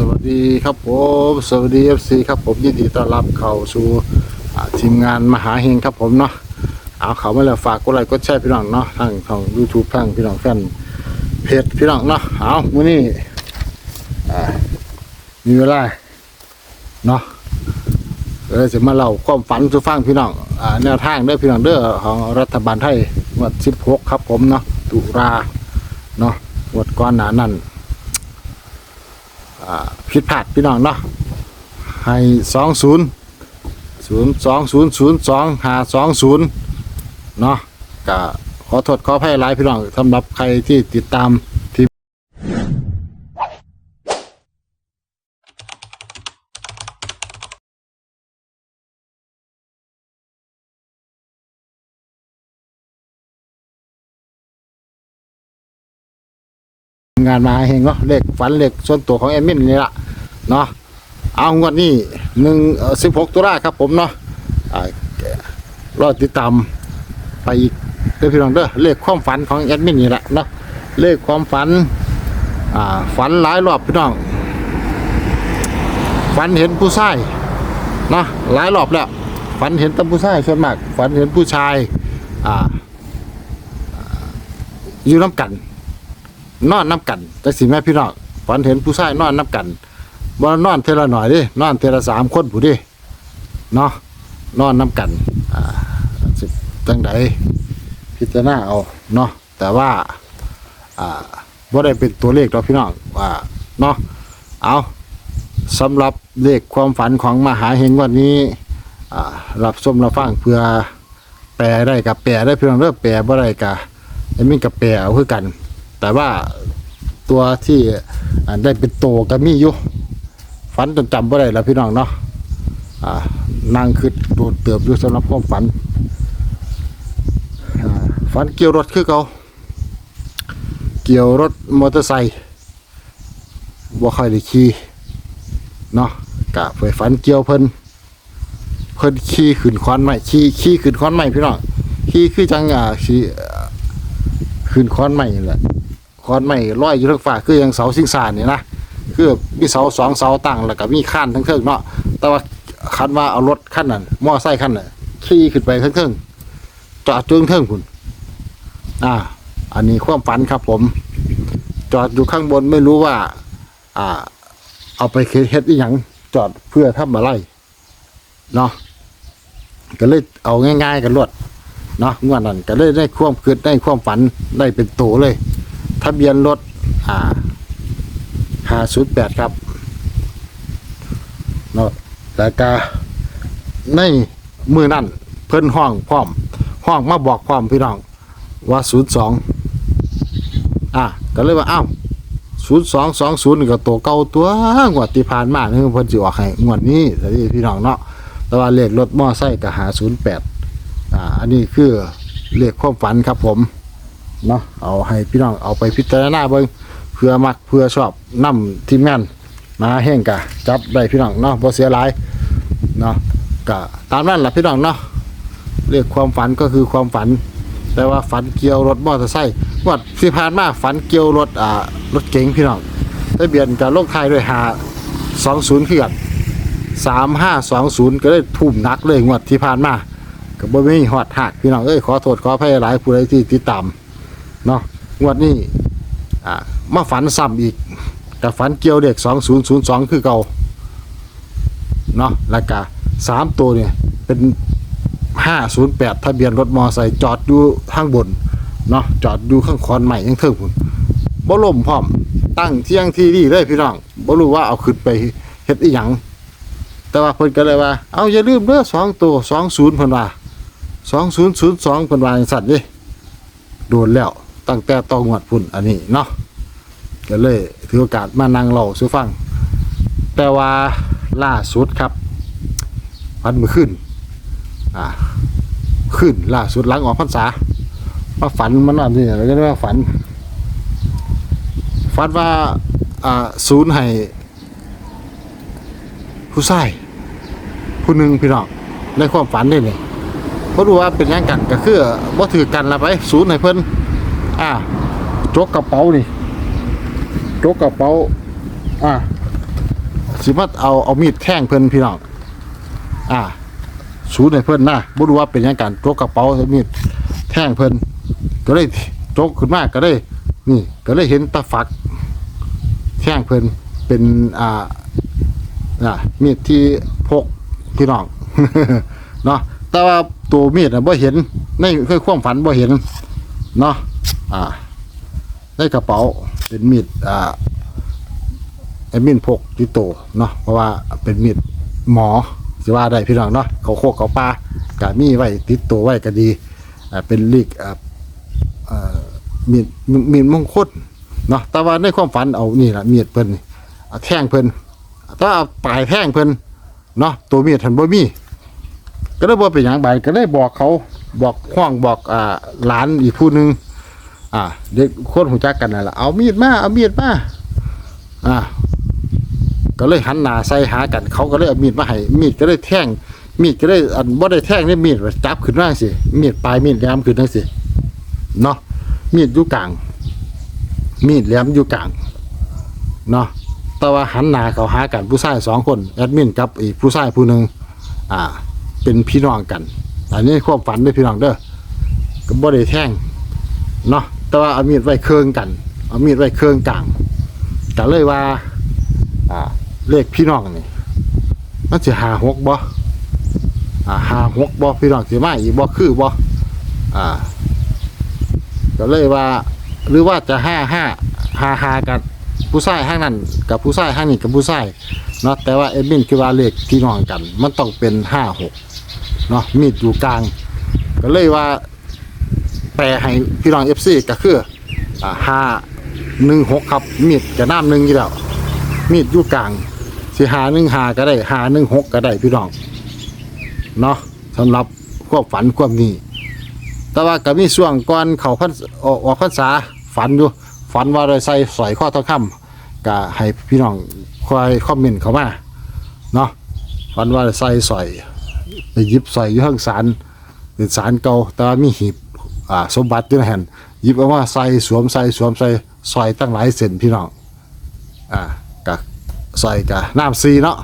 สวัสดีครับผมสวัสดีเอฟซีครับผมยินดีต้อนรับเข้าสู่ทีมงานมหาเฮงครับผมเนาะเอาเขามาแล้วฝากกดไลค์กดแชร์พี่น้องเนาะทางทางยูทูบทางพี่น้องแฟนเพจพี่น้องเนาะเอามื้อนี้อ่มีเวลาเนาะเลยจะมาเล่าความฝันสู่ฟังพี่น้องแนวทางเด้อพี่น้องเด้อของรัฐบาลไทยงวด16ครับผมเนาะตุลาเนาะงวดก่อนหน้านั้น ผิดพลาดพี่น้องเนาะให้สองศูนย์ศูนย์สองศูนย์ศูนย์สองหาสองศูนย์เนาะก็ขอโทษขออภัยหลายพี่น้องสำหรับใครที่ติดตามทีม งานมาเฮงเนาะเลขฝันเลขส่วนตัวของแอดมินนี่ละเนาะเอางวดนี้หนึ่งสิบหกตุลาครับผมเนาะรอติดตามไปอีกเด้อพี่น้องเด้อเลขความฝันของแอดมินนี่แหละเนาะเลขความฝันฝันหลายรอบพี่น้องฝันเห็นผู้ชายเนาะหลายรอบแล้วฝันเห็นแตั้ผู้ชายส่วนมากฝันเห็นผู้ชายออ่าอยู่น้ำกัน นอนน้ำกันแต่สิแม่พี่น้องฝันเห็นผู้ชายนอนน้ำกันบ่นอนเทละหน่อยดินอนเทละสามคนผู้ดิเนาะนอนน้ำกันอ่าสิจังใดพิจารณาเอาเนาะแต่ว่าอ่าบ่ได้เป็นตัวเลขหรอกพี่น้องว่าเนาะเอาสำหรับเลขความฝันของมหาเฮงวันนี้อ่ารับชมรับฟังเพื่อแปลได้กับแปลได้พี่น้องเริ่มแปลบ่ได้กับไอ้มีกับแปลเอาคือกัน แต่ว่าตัวที่อ่าได้เป็นโตก็มีอยู่ฝันจนจำบ่ได้แล้วพี่น้องเนาะอ่านั่งคือโดดเติบอยู่สำหรับความฝันอ่าฝันเกี่ยวรถคือเขาเกี่ยวรถมอเตอร์ไซค์บ่ค่อยได้ขี่เนาะกะไปฝันเกี่ยวเพิ่นเพิ่นขี่ขึ้นคอนใหม่ขี่ขี่ขึ้นคอนใหม่พี่น้องขี่คือจังอ่าขี่ขึ้นคอนใหม่นี่แหละ คอนไม่ลอยอยู่ทั้งฟ้าคือยังเสาสิงสารนี่นะคือมีเสาสองเสาตั้งแล้วก็มีขั้นทั้งเทิงเนาะแต่ว่าคันว่าเอารถขั้นนั้นมอไซค์ขั้นนั้นขี่ขึ้นไปทั้งเทิงจอดจุงเทิงคุณอ่า อันนี้ความฝันครับผม จอดอยู่ข้างบนไม่รู้ว่า อ่า เอาไปเฮ็ดอีหยังจอดเพื่อทำอะไรเนาะก็เลยเอาง่าย ๆกันรวดเนาะงวดนั้นก็เลยได้ความคิดได้ความฝันได้เป็นโตเลย ทะเบียนรถอ่าห้าศูนย์แปดครับเนาะแล้วก็ในมือนั่นเพิ่นห้องพร้อม ห้องมาบอกพร้อมพี่น้องว่าศูนย์สองอะก็เลยว่าอ้าวศูนย์สองสองศูนย์ก็ตัวเก่าตัวงวดที่ผ่านมานี่เพิ่นสิออกให้งวดนี้แต่ที่พี่น้องเนาะแต่ว่าเลขรถมอไซค์ก็หาศูนย์แปดอ่าอันนี้คือเลขความฝันครับผม เนาะเอาให้พี่น้องเอาไปพิจารณาเบิ่งเพื่อมักเพื่อชอบนํทีมงานมาแห้งกะจับได้พี่น้องเนาะบ่เสียหลายเนาะกะตามนั้นแหละพี่น้องเนาะเรียกความฝันก็คือความฝัน แต่ว่าฝันเกี่ยวรถมอเตอร์ไซค์งวดที่ผ่านมาฝันเกี่ยวรถอ่ารถเก๋งพี่น้องทะเบียนกับลงท้ายด้วยหา20คือกัน3520ก็เลยทุ่มนักเลยงวดที่ผ่านมาก็บ่มีฮอดหักพี่น้องเอ้ยขอโทษขออภัยหลายผู้ใดที่ติดตาม เนาะงวดนี้อ่ามาฝันซ้ำอีกกับฝันเกี่ยวเด็กสองศูนย์ศูนย์สองคือเก่าเนาะแล้วก็สามตัวเนี่ยเป็นห้าศูนย์แปดทะเบียนรถมอไซค์จอดอยู่ข้างบนเนาะจอดอยู่ข้างคอนใหม่ยังเทิงพุ่นบ่ล่มพร้อม ตั้งเที่ยงที่ดีเลยพี่น้องบ่รู้ว่าเอาขึ้นไปเฮ็ดอีหยังแต่ว่าเพิ่นก็เลยว่า เอาอย่าลืมเด้อสองตัวสองศูนย์เพิ่นว่าสองศูนย์ศูนย์สองเพิ่นว่าจังซั่นเด้โดนแล้ว ตั้งแต่ตองวดพุ่นอันนี้เนาะก็เลยถือโอกาสมานั่งเล่าสู่ฟัง แต่ว่าล่าสุดครับวันมื่อคืนอ่าขึ้นล่าสุดหลังออกพรรษามาฝันมันนอนที่แล้วก็ได้ว่าฝัน ฝันว่าอ่าศูนย์ให้ผู้ชายผู้หนึ่งพี่น้องในความฝันนี่เลยเพราะรู้ว่าเป็นยังกันก็คือบ่ถือกันละไปศูนย์ให้เพิ่น อ่าจกกระเป๋านี่จกกระเป๋า อ่าสิมาเอาเอามีดแทงเพิ่นพี่น้องอ่าสูดให้เพิ่นนะบ่รู้ว่าเป็นยังกันจกกระเป๋าเอามีดแทงเพิ่นก็เลยจกขึ้นมาก็เลยนี่ก็เลยเห็นตาฝัก แทงเพิ่นเป็นอ่าอ่ามีดที่พกพี่น้องเนาะแต่ว่าตัวมีดน่ะบ่เห็นในเคยความฝันบ่เห็นเนาะ อ่าในกระเป๋าเป็นมีดอ่าไอ้มีดพกที่โตเนาะเพราะว่าเป็นมีดหมอสิว่าได้พี่น้องเนาะเขาโคกเขาปลาก็มีไว้ติดตัวไว้ก็ดีอ่าเป็นลีกอ่าอ่ามีดมีดมงคลเนาะแต่ว่าในความฝันเอานี่ละมีดเพิ่นนี่งเพิ่นถ้าเอาปลายแท่งเพิ่นเนาะตัวมีดทันบ่มีก็ได้บอกเป็นอย่างไรก็ได้บอกเขาบอกห้องบอกอ่าหลานอีกผู้หนึ่ง อ่าเด็กคนหูจักกันนั่นแหละเอามีดมาเอามีดมาอ่าก็เลยหันหน้าใส่หากัน เขาก็เลยเอามีดมาให้มีดก็เลยแท่งมีดก็เลยอันบ่ได้แท่งนี่มีดจับขึ้นมาสิมีดปลายมีดแหลมขึ้นนั่นสิเนาะมีดอยู่กลาง มีดแหลมอยู่กลางเนาะแต่ว่าหันหน้าเขาหากันผู้ชายสองคนแอดมินกับอีกผู้ชายผู้หนึ่งอ่า เป็นพี่น้องกันอันนี้ความฝันด้อพี่น้องเด้อก็บ่ได้แท่งเนาะ แต่ว่าเอามีดไว้เครื่องกัน เอามีดไว้เครื่องกลางก็เลยว่า อ่า เลขพี่น้องนี่มันสิหาหกบ่อ่าหาหกบ่พี่น้องสิมาอีกบ่คือบ่อ่าก็เลยว่า หรือว่าจะห้าห้าหาหากันผู้ชายห้างนั้นกับผู้ชายห้างนี้กับผู้ชายเนาะแต่ว่าเอ็ดมินคือว่าเลขพี่น้องกัน มันต้องเป็นห้าหกเนาะมีดอยู่กลาง ก็เลยว่า แปลให้พี่น้องเอฟซีก็คืออ่าห้าหนึ่งหกครับ มีดจะน้ำหนึ่งอยู่แล้ว มีดอยู่กลางสิหาหนึ่งหาก็ได้หาหนึ่งหกก็ได้พี่น้องเนาะสำหรับความฝันความนี้ แต่ว่าก็มีช่วงก่อนเขาพันออกออกพรรษาฝันอยู่ฝันว่าได้ใส่สอยข้อทองคำก็ให้พี่น้องคอยคอมเมนต์เขามาเนาะฝันว่าได้ใส่สอยไปยิบใส่อยู่ข้างศาลเป็นศาลเก่าแต่ว่ามีหีบ อ่าสมบัติอยู่นแห่นหยิบเอามาใส่สวมใส่สวมใส่ซอยตั้งหลายเส้นพี่น้องอ่ากะซอยกะน้ำซีเนาะ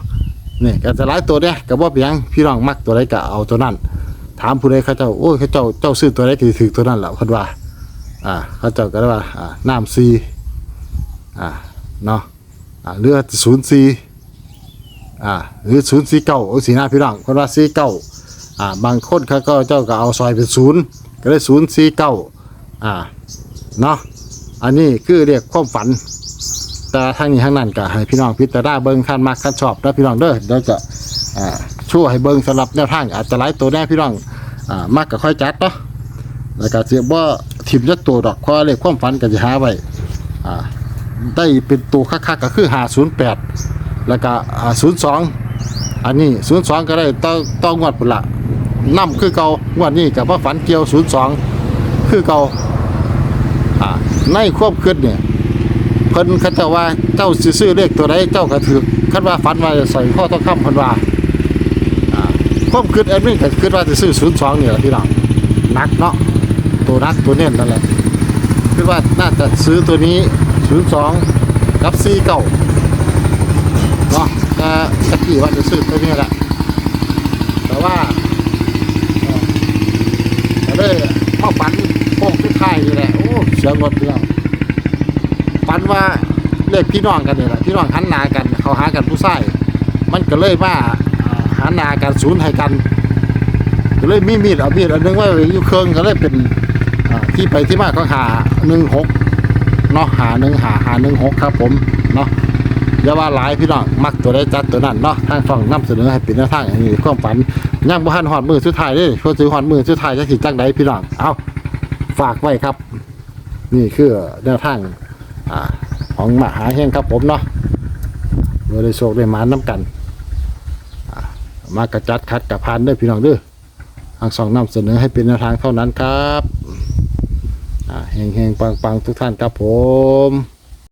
นี่ก็จะหลายตัวเนี่ยก็บ่เปียงพี่น้องมักตัวใดก็เอาตัวนั้น ถามผู้ใดเขาเจ้าโอ้ยเขาเจ้าเจ้าซื้อตัวใดก็ถือตัวนั้นแหละเพิ่นว่า อ่าเขาเจ้าก็ได้ว่าอ่าน้ำซีอ่าเนาะอ่าเรือดศูนย์ซีอ่าหรือศูนย์สี่เก้าสีหน้าพี่น้องคนว่าสี่เก้าอ่าบางคนเขาก็เจ้าก็เอาซอยเป็นศูนย์ ก็ได้ศูนย์สี่เก้าอ่าเนาะอันนี้คือเรียกความฝัน แต่ทางนี้ทางนั้นก็ให้พี่น้องพิจารณาเบิ้งขั้นมากขั้นชอบแล้วพี่น้องเด้อเดี๋ยวจะอ่าช่วยให้เบิ้งสำหรับแนวทางอาจจะหลายตัวแน่พี่น้องอ่ามากก็ค่อยจัดเนาะแล้วก็เสียบ่ทิมยัดตัวดอกเพราะเรียกความฝันก็จะหาไว้อ่าได้เป็นตัวคักๆก็คือหาศูนย์แปดแล้วก็ศูนย์สองอันนี้ศูนย์สองก็ได้ต้องต้องงวดปุ่นละ นํคือเก่างวดนี้กับว่าฝันเกี่ยวศูนย์สองคือเก่าอ่าในควบคืดเนี่ยเพิ่นเขาเจ้าว่าเจ้าซื้อเลขตัวใดเจ้าก็ถือคันว่าฝันว่าจะใส่ข้อต้องคำเพิ่นว่าควบคืดแอดมินก็คิดว่าจะซื้อศูนย์สองนี่แหละพี่น้องหนักเนาะตัวนักตัวเน้นนั่นแหละคิดว่าน่าจะซื้อตัวนี้ศูนย์สองกับสี่เก้าเนาะก็ตะกี้ว่าจะซื้อตัวนี้แหละ แต่ว่า เออก็เลยมาฝันโค้งทุกท้ายนี่แหละ โอ้เสียงรถเดียวฝันว่าเลขพี่น้องกันนี่แหละพี่น้องหันหน้ากัน เขาหากันผู้ชายมันก็เลยว่าหันหน้ากันศูนย์ให้กันก็เลยมีมีดเอามีดอันหนึงไว้อยู่เครื่องก็เลยเป็นที่ไปที่มาของหาหนึ่งหกเนาะหาหนึ่งหาหาหนึ่งหกครับผมเนาะอย่าว่าหลายพี่น้องมักตัวใดจัดตัวนั้นเนาะทางฟังนำเสนอให้เป็นแนวทางอันนี้ความฝัน ยังบ่ทันฮอดมือสุดท้ายเด้เพอสิฮอดมือสุดท้ายจะสิจังใดพี่น้องเอาฝากไว้ครับ นี่คือแนวทางอ่าของมหาเฮงครับผมเนาะบ่ได้โชคได้หมานนํกันอ่ามากระจัดคัดกับพานเด้อพี่น้องเด้อทางสองนำเสนอให้เป็นแนวทางเท่านั้นครับอ่าเฮงๆปังๆทุกท่านครับผม